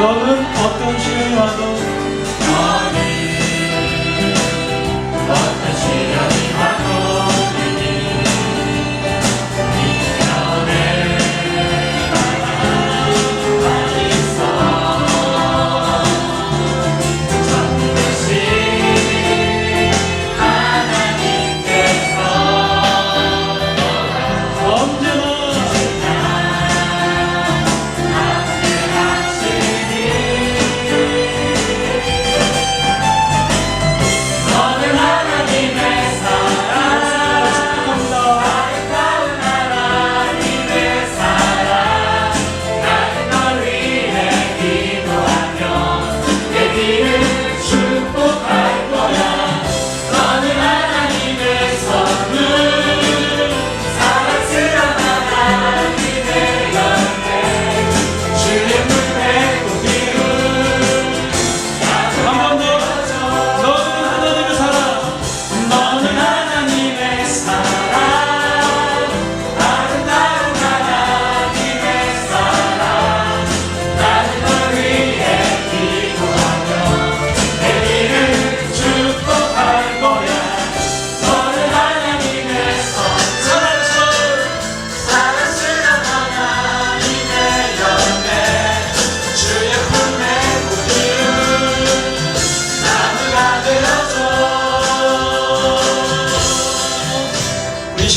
너는 어떤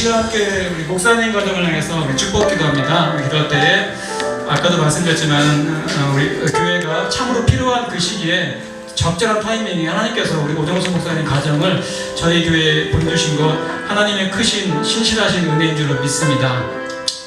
시간 함께 우리 목사님 가정을 향해서 우리 축복 기도합니다. 기도할 때에 아까도 말씀드렸지만 어, 우리 교회가 참으로 필요한 그 시기에 적절한 타이밍에 하나님께서 우리 오정수 목사님 가정을 저희 교회에 보내주신 것 하나님의 크신 신실하신 은혜인 줄로 믿습니다.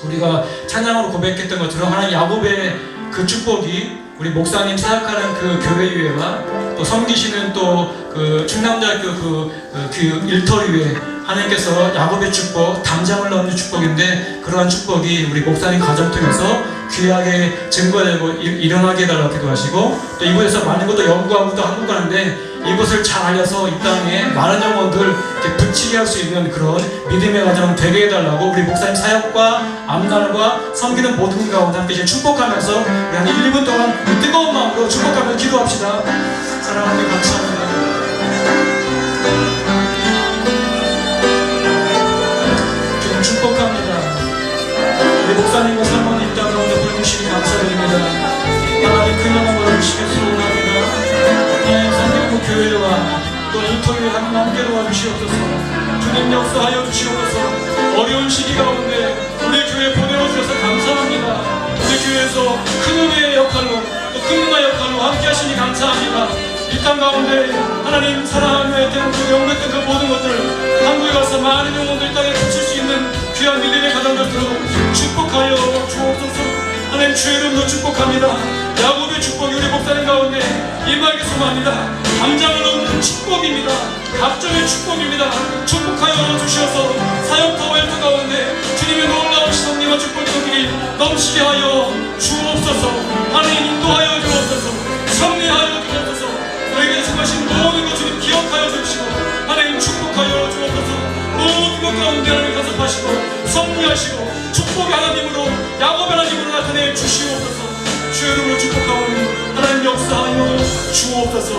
우리가 찬양으로 고백했던 것처럼 하나님 야곱의 그 축복이 우리 목사님 사역하는 그 교회 위에와 또 섬기시는 또 그 충남대학교 그, 그, 그 일터 위에 하나님께서 야곱의 축복, 담장을 넣는 축복인데 그러한 축복이 우리 목사님 가정 통해서 귀하게 증거되고 일- 일어나게 해달라고 기도하시고 또 이곳에서 많은 것도 연구하고 또 한국 가는데 이곳을 잘 알려서 이 땅에 많은 영혼들 이렇게 붙이게 할 수 있는 그런 믿음의 가정 되게 해달라고 우리 목사님 사역과 암날과 섬기는 모든 가운데 함께 축복하면서 우리 한 1, 2분 동안 뜨거운 마음으로 축복하면서 기도합시다. 사랑하는 감사합니다 우리 목사님과 사모님 땅 가운데 보내주시니 감사드립니다. 하나님 큰 영광 받으시길 소원합니다. 하나님 성경부 교회와 또 인터뷰에 하나님 함께 도와주시옵소서. 주님 역사하여 주시옵소서. 어려운 시기 가운데 우리 교회 보내주셔서 감사합니다. 우리 교회에서 큰 은혜의 역할로 또큰 누나 역할로 함께 하시니 감사합니다. 이땅 가운데 하나님 사랑하며 했던 그 연구했던 그 모든 것들 한국에 가서 많은 영혼들 이 땅에 귀한 믿음의 가정들도록 축복하여 주옵소서. 하나님 주의 이름으로 축복합니다. 야곱의 축복이 우리 목사님 가운데 임하게 소망합니다. 당장을 얻는 축복입니다. 각종의 축복입니다. 축복하여 주셔서 사역터 웰터 가운데 주님의 놀라운 시선님과 축복의 손길이 넘치게 하여 주옵소서. 하나님 인도하여 주옵소서. 섭리하여 주옵소서. 너에게 정하신 모든 것 주님 기억하여 주시고 하나님 축복하여 주옵소서. 모든 것 가운데 하나님 가섭하시고 섭리하시고 축복의 하나님으로 야곱 하나님으로 나타내 주시옵소서. 주의 이름으로 축복하오니 하나님 역사하여 주옵소서.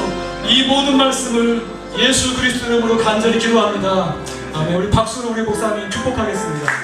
이 모든 말씀을 예수 그리스도 이름으로 간절히 기도합니다. 아멘. 우리 박수로 우리 목사님 축복하겠습니다